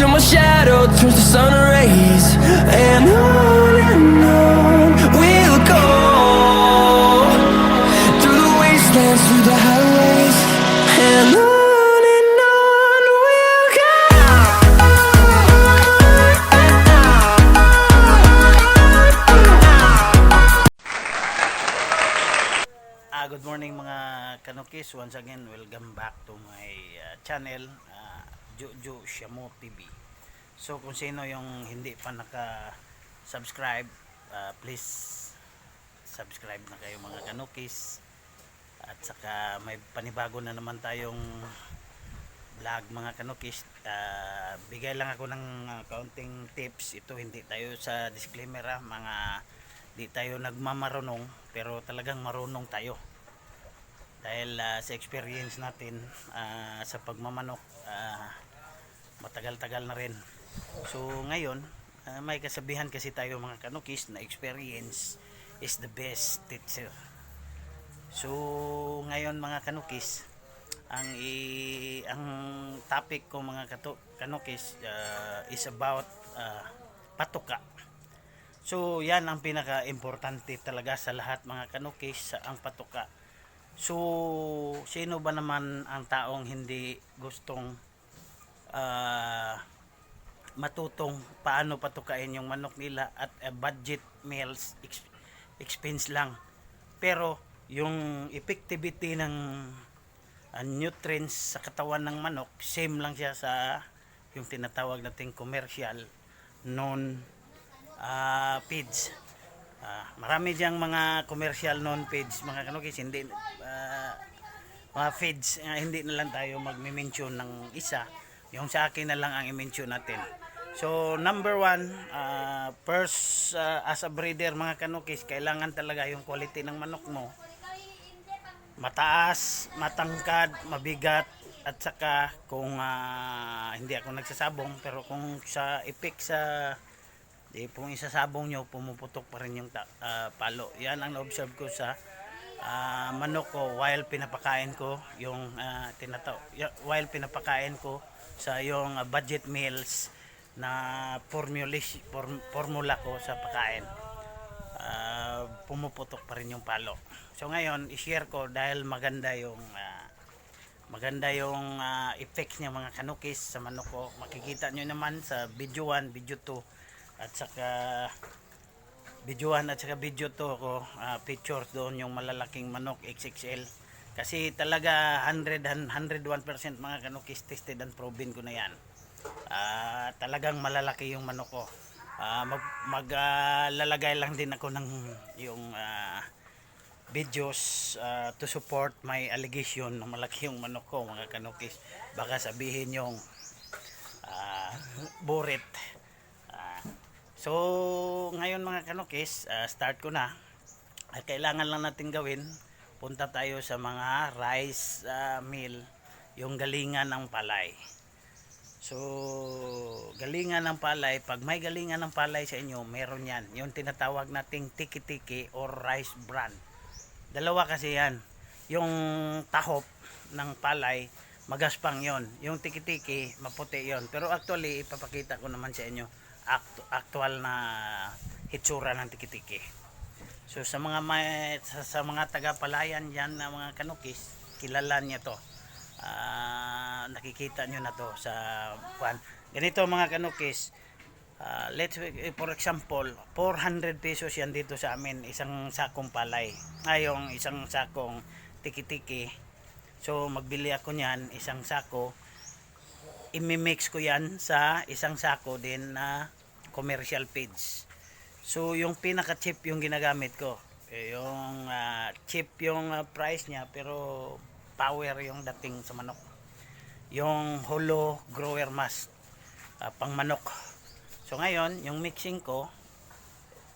turns to sun rays. And on and on we'll go. Through the wastelands, through the highways. And on Ah, good morning mga kanukis. Once again, welcome back to my uh, channel, Jojo Shamu TV. So kung sino yung hindi pa naka-subscribe, ah, please subscribe na kayo mga kanukis. At saka may panibago na naman tayong vlog mga kanukis. Ah, bigay lang ako ng ah, kaunting tips. Ito hindi tayo sa disclaimer ah, mga di tayo nagmamarunong pero talagang marunong tayo dahil ah, sa experience natin ah, sa pagmamanok ah, matagal-tagal na rin. So ngayon ah, may kasabihan kasi tayo mga kanukis na experience is the best teacher so ngayon mga kanukis ang i ang topic ko mga katu, kanukis ah, is about ah, patuka. So, yan ang pinaka-importante talaga sa lahat mga kanukis, ang patuka. So, sino ba naman ang taong hindi gustong ah, matutong paano patukain yung manok nila at a budget meals ex- expense lang. Pero, yung effectivity ng ah, nutrients sa katawan ng manok, same lang siya sa yung tinatawag nating commercial non ah feeds. Ah, marami diyang mga commercial non-feeds, mga kanukis, hindi ah, mga feeds, ah, hindi na lang tayo magme-mention ng isa. Yung sa akin na lang ang i-mention natin. So, number one, ah, first, ah, as a breeder, mga kanukis, kailangan talaga yung quality ng manok mo. Mataas, matangkad, mabigat, at saka kung ah, hindi ako nagsasabong, pero kung sa ipik sa Di kung isasabong nyo, pumuputok pa rin yung ta- ah, palo. Yan ang na-observe ko sa ah, manok ko while pinapakain ko yung uh, tinataw while pinapakain ko sa yung ah, budget meals na formula form, formula ko sa pagkain. Ah, pumuputok pa rin yung palo. So ngayon, i-share ko dahil maganda yung ah, maganda yung ah, effects niya mga kanukis sa manok ko. Makikita nyo naman sa video 1, video 2 at saka video 1 at saka video 2 ko ah, pictures doon yung malalaking manok XXL kasi talaga 100 and 101% mga kanukis tested and proven ko na yan. Ah, talagang malalaki yung manok ko. Ah, mag, mag ah, lalagay lang din ako ng yung ah, videos ah, to support my allegation na malaki yung manok ko mga kanukis baka sabihin yung ah, burit so ngayon mga kanukis ah, start ko na at kailangan lang natin gawin punta tayo sa mga rice ah, mill yung galingan ng palay So, galingan ng palay, pag may galingan ng palay sa inyo, meron yan. Yung tinatawag nating tiki-tiki or rice bran. Dalawa kasi yan. Yung tahop ng palay, magaspang yon. Yung tiki-tiki, maputi yon. Pero actually, ipapakita ko naman sa inyo actu- actual na hitsura ng tiki-tiki. So sa mga may, sa, sa mga taga-palayan diyan na mga kanukis, kilala niya to. Ah, nakikita nyo na to sa kwan. Ganito mga kanukis, ah, let's for example, 400 pesos yan dito sa amin, isang sakong palay. Ay, yung isang sakong tiki-tiki. So magbili ako niyan, isang sako. Imimix ko yan sa isang sako din na commercial feeds. So yung pinaka cheap yung ginagamit ko. Eh, Yung ah, cheap yung ah, price niya pero power yung dating sa manok. Yung holo grower mask ah, pang manok. So ngayon, yung mixing ko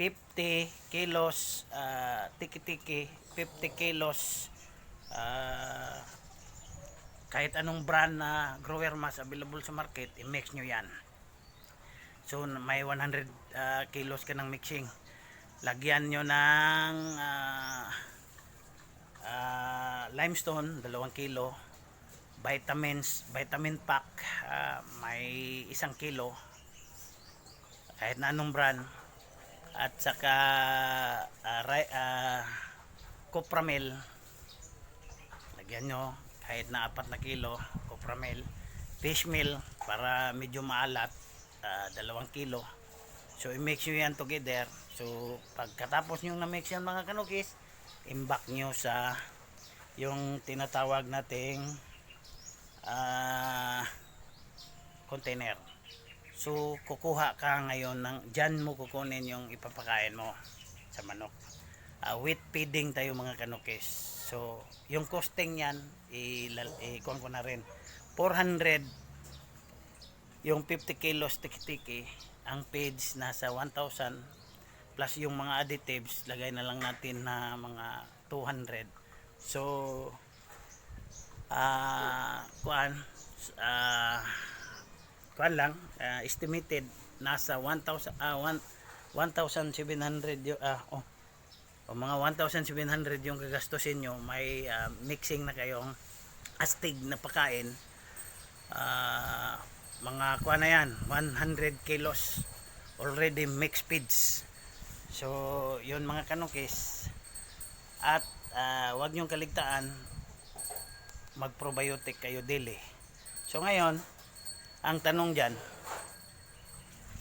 50 kilos ah, tiki-tiki, 50 kilos ah, kahit anong brand na grower mask available sa market, i-mix nyo yan. So may 100 ah, kilos ka ng mixing. Lagyan nyo ng ah, ah, limestone, 2 kilo. Vitamins, vitamin pack, ah, may isang kilo. kahit na anong brand at saka uh, uh, Copramil lagyan nyo kahit na apat na kilo Copramil fish meal para medyo maalat ah, dalawang kilo. So i-mix nyo yan together. So pagkatapos nyo na-mix yan mga kanukis imbak nyo sa yung tinatawag nating ah, container. So kukuha ka ngayon ng dyan mo kukunin yung ipapakain mo sa manok. Uh, wheat feeding tayo mga kanukis. So yung costing yan ilal ikuan ko na rin. 400 yung 50 kilos tiki-tiki ang page nasa 1,000 plus yung mga additives lagay na lang natin na mga 200 so ah kuan ah kuan lang ah, estimated nasa 1,000 ah 1 1,700 yung ah oh o mga 1,700 yung gagastusin nyo may ah, mixing na kayong astig na pagkain. Ah, mga kuha na yan 100 kilos already mixed feeds. So yun mga kanukis. At ah, wag nyong kaligtaan mag probiotic kayo daily so ngayon ang tanong dyan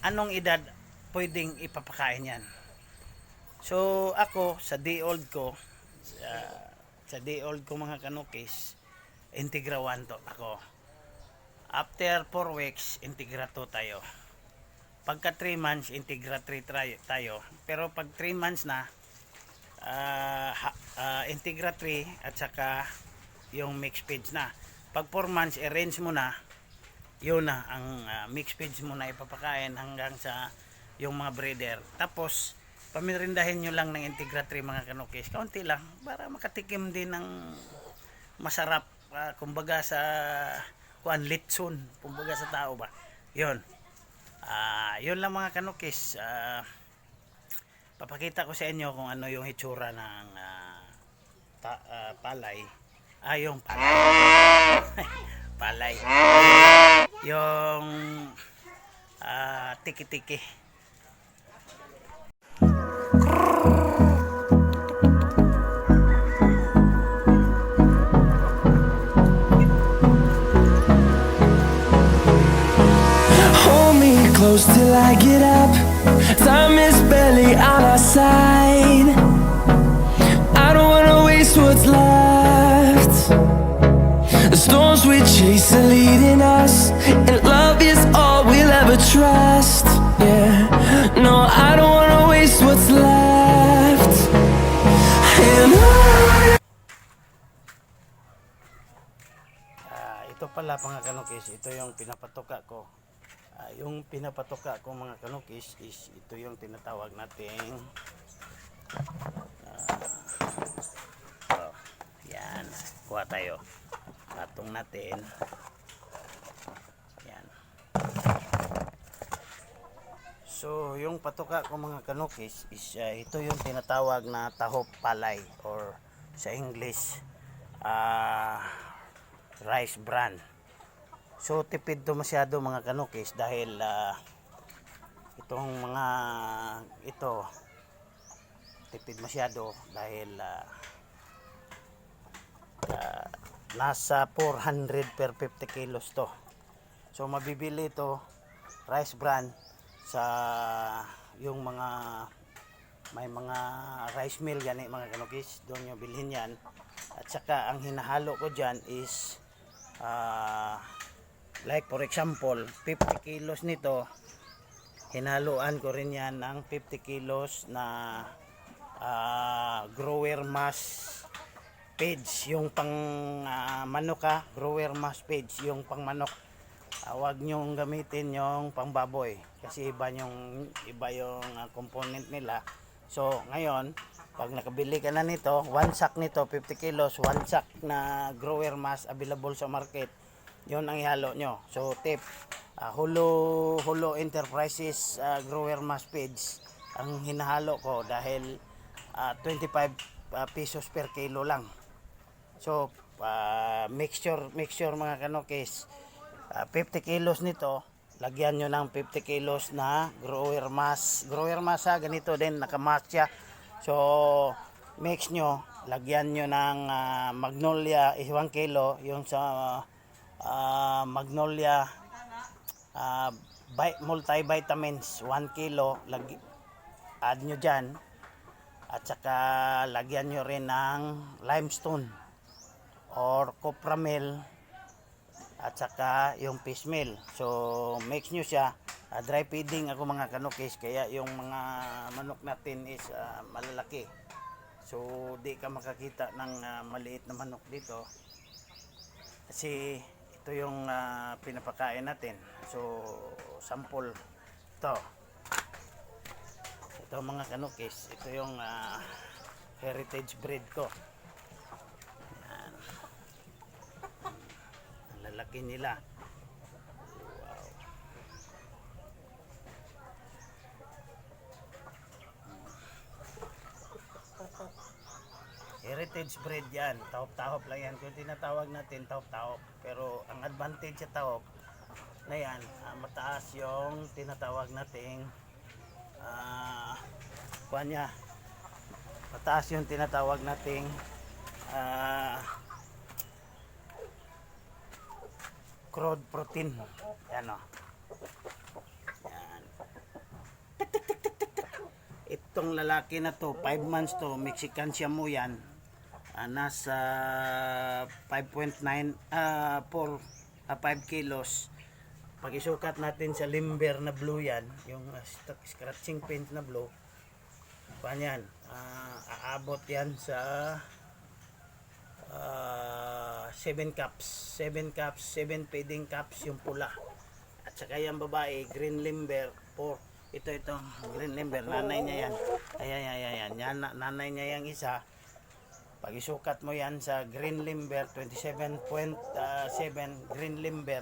anong edad pwedeng ipapakain yan? So ako sa day old ko sa, sa day old ko mga kanukis integra 1 to ako After 4 weeks, Integra 2 tayo. Pagka 3 months, Integra 3 try- tayo. Pero pag 3 months na, ha- ah, Integra 3 at saka yung mixed feeds na. Pag 4 months, i-range mo na, yun na, ang ah, mixed feeds mo na ipapakain hanggang sa yung mga breeder. Tapos, pamirindahin nyo lang ng Integra 3 mga kanukis. Kaunti lang, para makatikim din ng masarap. ah, kumbaga sa kuan litson kumbaga sa tao ba. Yon ah yun lang mga kanukis. Ah papakita ko sa inyo kung ano yung hitsura ng ah, ta- ah, palay. Ah yung palay. Palay. Yung ah, tiki-tiki close till I get up. Time is barely on our side. I don't wanna waste what's left. The storms we chase are leading us, and love is all we'll ever trust. Yeah, no, I don't wanna waste what's left. And on Ah, ito pala mga kanukis, ito yung pinapatuka ko. Ah, yung pinapatuka ko mga kanukis is ito yung tinatawag nating ah, oh, yan, kuha tayo. Patong natin. Yan. So, yung patuka ko mga kanukis is ah, ito yung tinatawag na tahop palay or sa English ah rice bran. So tipid to masyado mga kanukis dahil ah, itong mga ito tipid masyado dahil ah, ah, nasa 400 per 50 kilos to. So mabibili to rice bran sa yung mga may mga rice mill gani mga kanukis doon nyo bilhin yan at saka ang hinahalo ko dyan is ah, like for example 50 kilos nito hinaluan ko rin yan ng 50 kilos na ah, grower mass page yung pang ah, manok ha grower mass page yung pang manok. Ah, wag nyong gamitin yung pangbaboy kasi iba yung iba yung ah, component nila. So ngayon pag nakabili ka na nito one sack nito 50 kilos one sack na grower mass available sa market yun ang ihalo nyo so tip ah, Hulo Hulo Enterprises ah, grower mass page ang hinahalo ko dahil ah, 25 ah, pesos per kilo lang So, ah, mixture, mixture mga kanokis, ah, 50 kilos nito, lagyan nyo ng 50 kilos na grower mass. Grower mass ha, ganito din, nakamask siya. So, mix nyo, lagyan nyo ng ah, magnolia, is 1 kilo, yung sa ah, magnolia bi- multivitamins, 1 kilo, lagi, add nyo dyan. At saka lagyan nyo rin ng limestone or copramil at saka yung fish meal. So mix nyo siya. Ah, dry feeding ako mga kanukis kaya yung mga manok natin is ah, malalaki. So di ka makakita ng ah, maliit na manok dito. Kasi ito yung ah, pinapakain natin. So sample ito. Ito mga kanukis, ito yung ah, heritage breed ko. Yan. Ang lalaki nila. Heritage breed yan. Tahop-tahop lang yan. Kung tinatawag natin tahop-tahop. Pero ang advantage sa tahop na yan, ah, mataas yung tinatawag nating ah kuha niya mataas yung tinatawag nating ah crude protein yan o yan tik, tik. itong lalaki na to 5 months to Mexican siya mo yan ah, nasa 5.9 ah 4 ah, 5 kilos pag isukat natin sa limber na blue yan, yung uh, scratching paint na blue, paano yan? Ah, aabot yan sa 7 cups. 7 cups, 7 feeding cups yung pula. At saka yung babae, green limber, 4. Ito, ito, green limber, nanay niya yan. Ayan, ayan, ayan. Yan, na- nanay niya yung isa. Pag isukat mo yan sa green limber, 27.7 green limber,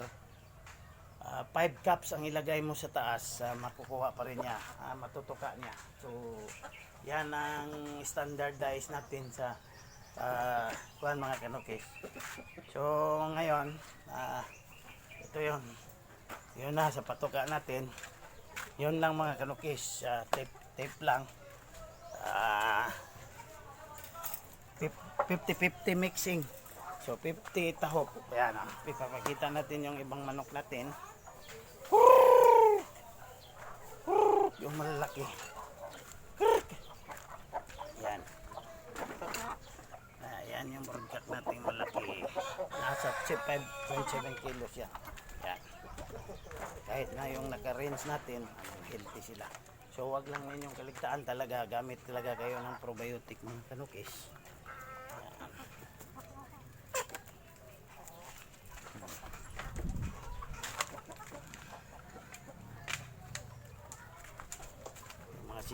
5 cups ang ilagay mo sa taas, ah, makukuha pa rin niya, ah, matutuka niya. So, yan ang standardize natin sa uh, mga kanukis. So, ngayon, ah, ito yun. Yun na, sa patuka natin. Yun lang mga kanukis, ah, tape, tape lang. Ah, fif- 50-50 mixing. So 50 tahop. Ayan ah. Ipapakita natin yung ibang manok natin. Yung malalaki. Yan. Ayan yung broadcast natin malaki. Nasa 5.7 kilos yan. Yan. Kahit na yung naka-range natin, healthy sila. So wag lang ninyong kaligtaan talaga. Gamit talaga kayo ng probiotic mga kanukis.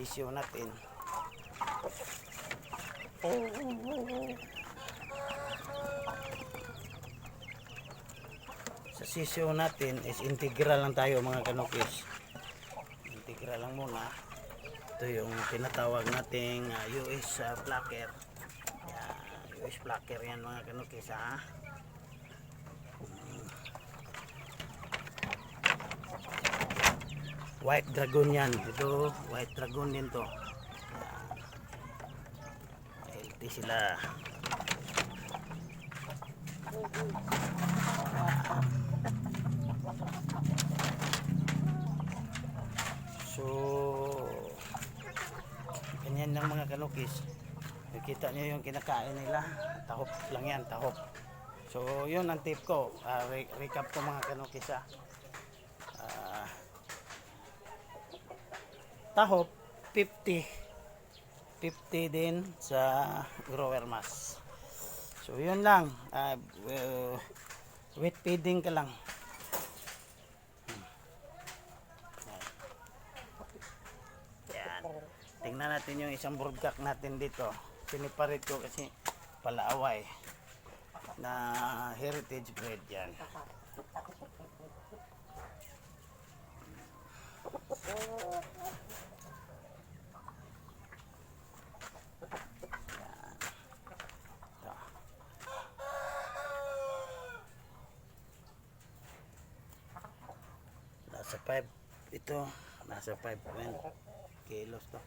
Sisiyo natin. Sa sisiyo natin is integral lang tayo mga kanukis. Integral lang muna. Ito yung tinatawag nating ah, US uh, placker. Yan, US placker yan mga kanukis ha. White Dragon yan. Ito, White Dragon din to. Healthy sila. So, ganyan lang mga kanukis. Nakita nyo yung kinakain nila. Tahop lang yan, tahop. So, yun ang tip ko. Ah, re- recap ko mga kanukis. Ah, tahop 50 50 din sa grower mass so yun lang. Uh, wet feeding ka lang. Yan. Tingnan natin yung isang broodcock natin dito. Siniparit ko kasi palaaway na heritage breed yan. Ito. Nasa 5 ito, nasa 5 kilos to.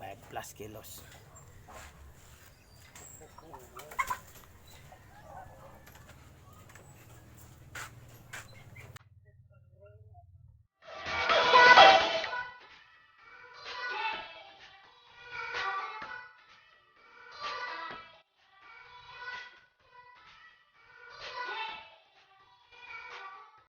5 plus kilos.